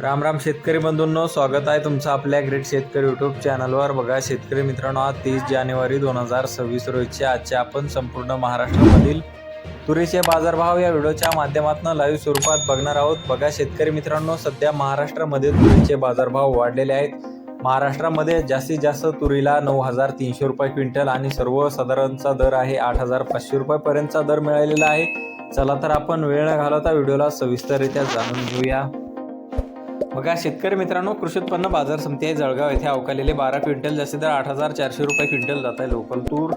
राम राम शेतकरी बंधूंनो स्वागत आहे तुमचं आपल्या ग्रेट शेतकरी यूट्यूब चॅनलवर बघा शेतकरी मित्रांनो आज तीस जानेवारी दोन हजार सव्वीस रोजच्या आजचे आपण संपूर्ण महाराष्ट्रामधील तुरीचे बाजारभाव या व्हिडिओच्या माध्यमातून लाईव्ह स्वरूपात बघणार आहोत. बघा शेतकरी मित्रांनो सध्या महाराष्ट्रामध्ये तुरीचे बाजारभाव वाढलेले आहेत. महाराष्ट्रामध्ये जास्तीत जास्त तुरीला नऊ हजार तीनशे रुपये क्विंटल आणि सर्वसाधारणचा दर आहे आठ हजार पाचशे रुपयापर्यंतचा दर मिळालेला आहे. चला तर आपण वेळ न घालवता व्हिडिओला सविस्तररित्या जाणून घेऊया. बघा शेतकरी मित्रांनो कृषी उत्पन्न बाजार समिती आहे जळगाव येथे अवकालेले बारा क्विंटल जास्तीत दर आठ हजार चारशे रुपये क्विंटल जात आहे लोकल तूर.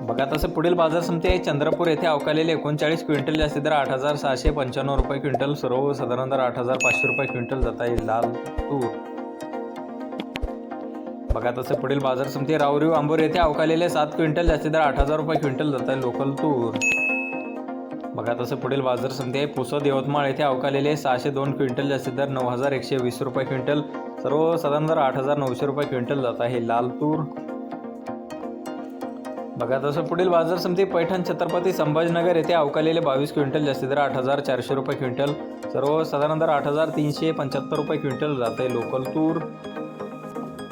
बघा तसं पुढील बाजार समिती आहे चंद्रपूर येथे अवकालेले एकोणचाळीस क्विंटल जास्तीत दर आठ हजार सहाशे पंच्याण्णव रुपये क्विंटल सर्वसाधारण दर आठ हजार पाचशे रुपये क्विंटल जात आहे लाल तूर. बघा तसं पुढील बाजार समिती रावरीव आंबोर येथे अवकालेले सात क्विंटल जास्तीत दर आठ हजार रुपये क्विंटल जात आहे लोकल तूर. बघा तसं पुढील बाजार समिती आहे. पुसद यवतमाळ येथे अवकालेले सहाशे दोन क्विंटल जास्तीत दर नऊ हजार एकशे वीस रुपये क्विंटल. सर्वसाधारण दर आठ हजार नऊशे रुपये क्विंटल जात आहे. लाल तूर बघा तसं पुढील बाजार समिती पैठण छत्रपती संभाजीनगर येथे अवकालेले बावीस क्विंटल जास्तीत दर आठ हजार चारशे रुपये क्विंटल. सर्वसाधारण दर आठ हजार तीनशे पंच्याहत्तर रुपये क्विंटल जात आहे लोकल तूर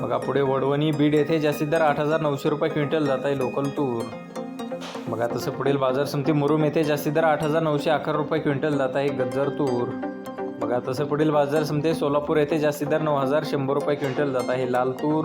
बघा पुढे वडवणी बीड येथे जास्तीत दर आठ हजार नऊशे रुपये क्विंटल जात आहे लोकल तूर बघा तसं पुढील बाजार समिती मुरुम येथे जास्ती दर आठ हजार नऊशे अकरा रुपये क्विंटल जात आहे गज्जर तूर. बघा तसं पुढील बाजार समिती सोलापूर येथे जास्ती दर नऊ हजार शंभर रुपये क्विंटल जात आहे लाल तूर.